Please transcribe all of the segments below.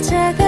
찾아가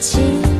情。